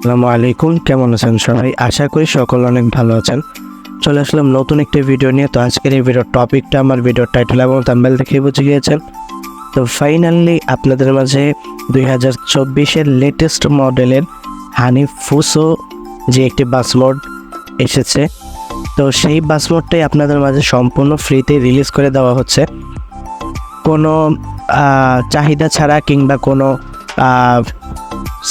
আসসালামু আলাইকুম কেমন আছেন সবাই? আশা করি সকল অনেক ভালো আছেন। চলে আসলাম নতুন একটি ভিডিও নিয়ে। তো আজকের এই ভিডিওর টপিকটা আমার ভিডিওর টাইটেল এবং থাম্বেল দেখে বুঝে গিয়েছেন। তো ফাইনালি আপনাদের মাঝে দুই হাজার চব্বিশের লেটেস্ট মডেলের হানি ফুসো যে একটি বাস মোড এসেছে, তো সেই বাস মোডটাই আপনাদের মাঝে সম্পূর্ণ ফ্রিতে রিলিজ করে দেওয়া হচ্ছে। কোনো চাহিদা ছাড়া কিংবা কোনো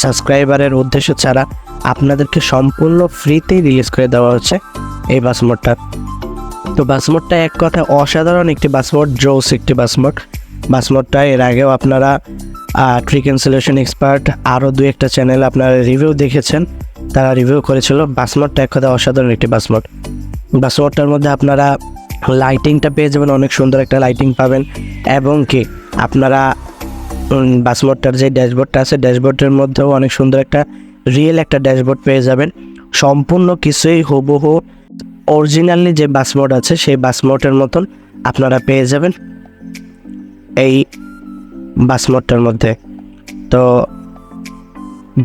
সাবস্ক্রাইবারের উদ্দেশ্য ছাড়া আপনাদেরকে সম্পূর্ণ ফ্রিতেই রিলিজ করে দেওয়া হচ্ছে। এই বাস মোডটা তো বাস মোডটা এক কথা অসাধারণ একটি বাস মোড জোস একটি বাস মোড বাস মোডটা এর আগেও আপনারা ট্রি ক্যান্সেলেশন এক্সপার্ট আরও দু একটা চ্যানেল আপনারা রিভিউ দেখেছেন। তারা রিভিউ করেছিল বাস মোডটা এক কথা অসাধারণ একটি বাস মোড বাস মোডটার মধ্যে আপনারা লাইটিংটা পেয়ে যাবেন, অনেক সুন্দর একটা লাইটিং পাবেন। এবং কি, আপনারা বাসমোডটার যে ড্যাশবোর্ডটা আছে, ড্যাশবোর্ডের মধ্যেও অনেক সুন্দর একটা রিয়েল একটা ড্যাশবোর্ড পেয়ে যাবেন। সম্পূর্ণ কিছুই হুবহু অরিজিনালি যে বাসমোড আছে, সেই বাসমোডের মতন আপনারা পেয়ে যাবেন এই বাসমোডটার মধ্যে। তো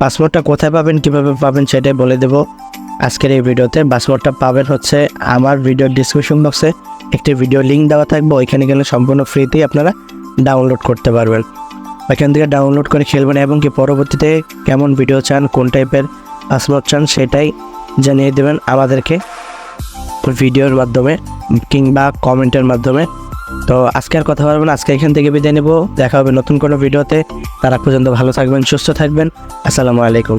বাসমোডটা কোথায় পাবেন, কীভাবে পাবেন সেটাই বলে দেব আজকের এই ভিডিওতে। বাসমোডটা পাবেন হচ্ছে আমার ভিডিও ডিসক্রিপশন বক্সে একটি ভিডিও লিঙ্ক দেওয়া থাকবে, ওইখানে গেলে সম্পূর্ণ ফ্রিতেই আপনারা ডাউনলোড করতে পারবেন। ওইখান থেকে ডাউনলোড করে খেলবেন এবং কি পরবর্তীতে কেমন ভিডিও চান, কোন টাইপের পাসওয়ার্ড চান, সেটাই জানিয়ে দেবেন আমাদেরকে। ভিডিওর মাধ্যমে কিংবা কমেন্টের মাধ্যমে। তো আজকে আর কথা বলবেন আজকে এখান থেকে বিদায় নেব। দেখা হবে নতুন কোনো ভিডিওতে। তারা পর্যন্ত ভালো থাকবেন, সুস্থ থাকবেন। আসসালামু আলাইকুম।